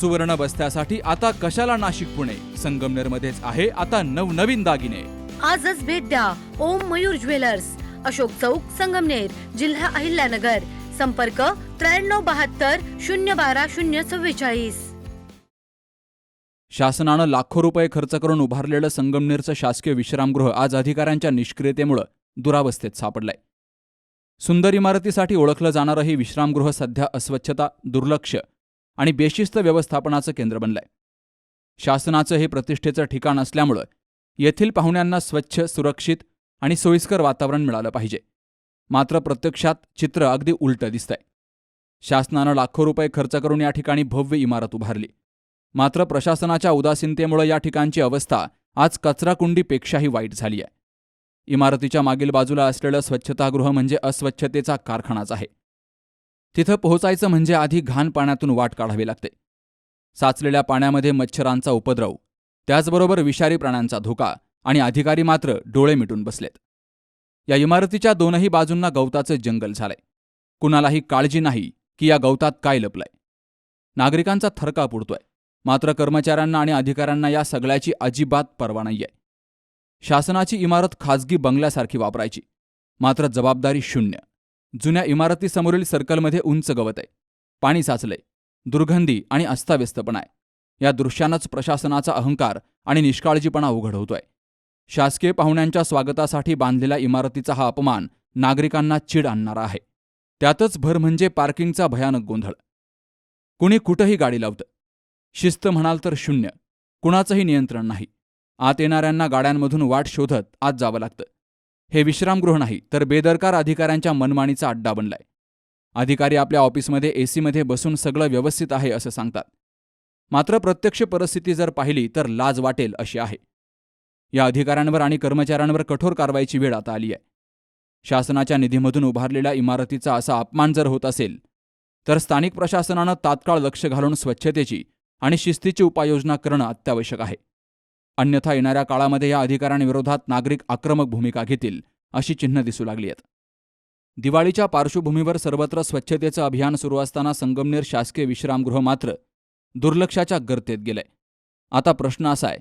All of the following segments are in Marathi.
सुवर्ण बस्त्यासाठी आता कशाला नाशिक पुणे? संगमनेर मध्येच आहे आता नवनवीन दागिने. आजच भेट द्या ओम मयूर ज्वेलर्स. अशोक चौक संगमनेर जिल्हा अहिल्यानगर. संपर्क त्र्याण्णव बहात्तर शून्य बारा शून्य चव्वेचाळीस. शासनानं लाखो रुपये खर्च करून उभारलेलं संगमनेरचं शासकीय विश्रामगृह आज अधिकाऱ्यांच्या निष्क्रियतेमुळे दुरावस्थेत सापडलंय. सुंदर इमारतीसाठी ओळखलं जाणारं हे विश्रामगृह सध्या अस्वच्छता दुर्लक्ष. आणि बेशिस्त व्यवस्थापनाचं केंद्र बनलंय. शासनाचं हे प्रतिष्ठेचं ठिकाण असल्यामुळं येथील पाहुण्यांना स्वच्छ सुरक्षित आणि सोयीस्कर वातावरण मिळालं पाहिजे. मात्र प्रत्यक्षात चित्र अगदी उलटं दिसतंय. शासनानं लाखो रुपये खर्च करून या ठिकाणी भव्य इमारत उभारली. मात्र प्रशासनाच्या उदासीनतेमुळे या ठिकाणची अवस्था आज कचराकुंडीपेक्षाही वाईट झाली आहे इमारतीच्या मागील बाजूला असलेलं स्वच्छतागृह म्हणजे अस्वच्छतेचा कारखानाच आहे. तिथं पोहोचायचं म्हणजे आधी घाण पाण्यातून वाट काढावी लागते. साचलेल्या पाण्यामध्ये मच्छरांचा उपद्रव त्याचबरोबर विषारी प्राण्यांचा धोका आणि अधिकारी मात्र डोळे मिटून बसलेत. या इमारतीच्या दोनही बाजूंना गवताचं जंगल झालंय कुणालाही काळजी नाही की या गवतात काय लपलंय. नागरिकांचा थरका पुरतोय मात्र कर्मचाऱ्यांना आणि अधिकाऱ्यांना या सगळ्याची अजिबात पर्वा नाहीये. शासनाची इमारत खाजगी बंगल्यासारखी वापरायची. मात्र जबाबदारी शून्य. जुन्या इमारतीसमोरील सर्कलमध्ये उंच गवत आहे. पाणी साचलंय. दुर्गंधी आणि अस्ताव्यस्तपणा आहे. या दृश्यानंच प्रशासनाचा अहंकार आणि निष्काळजीपणा उघड होतोय शासकीय पाहुण्यांच्या स्वागतासाठी बांधलेल्या इमारतीचा हा अपमान नागरिकांना चीड आणणारा आहे. त्यातच भर म्हणजे पार्किंगचा भयानक गोंधळ. कुणी कुठंही गाडी लावतं. शिस्त म्हणाल तर शून्य. कुणाचंही नियंत्रण नाही. आत येणाऱ्यांना गाड्यांमधून वाट शोधत आत जावं लागतं. हे विश्रामगृह नाही तर बेदरकार अधिकाऱ्यांच्या मनमानीचा अड्डा बनलाय. अधिकारी आपल्या ऑफिसमध्ये एसीमध्ये बसून सगळं व्यवस्थित आहे असं सांगतात. मात्र प्रत्यक्ष परिस्थिती जर पाहिली तर लाज वाटेल अशी आहे. या अधिकाऱ्यांवर आणि कर्मचाऱ्यांवर कठोर कारवाईची वेळ आता आली आहे. शासनाच्या निधीमधून उभारलेल्या इमारतीचा असा अपमान जर होत असेल तर स्थानिक प्रशासनानं तात्काळ लक्ष घालून स्वच्छतेची आणि शिस्तीची उपाययोजना करणं अत्यावश्यक आहे. अन्यथा येणाऱ्या काळामध्ये या अधिकारांविरोधात नागरिक आक्रमक भूमिका घेतील अशी चिन्ह दिसू लागली आहेत दिवाळीच्या पार्श्वभूमीवर सर्वत्र स्वच्छतेचं अभियान सुरू असताना संगमनेर शासकीय विश्रामगृह मात्र दुर्लक्षाच्या गर्तेत गेलंय. आता प्रश्न असा आहे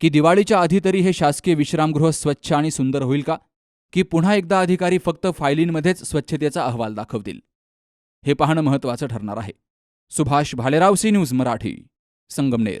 की दिवाळीच्या आधी तरी हे शासकीय विश्रामगृह स्वच्छ आणि सुंदर होईल का? की पुन्हा एकदा अधिकारी फक्त फायलींमध्येच स्वच्छतेचा अहवाल दाखवतील? हे पाहणं महत्त्वाचं ठरणार आहे. Subhash Bhalerao C news Marathi Sangamner.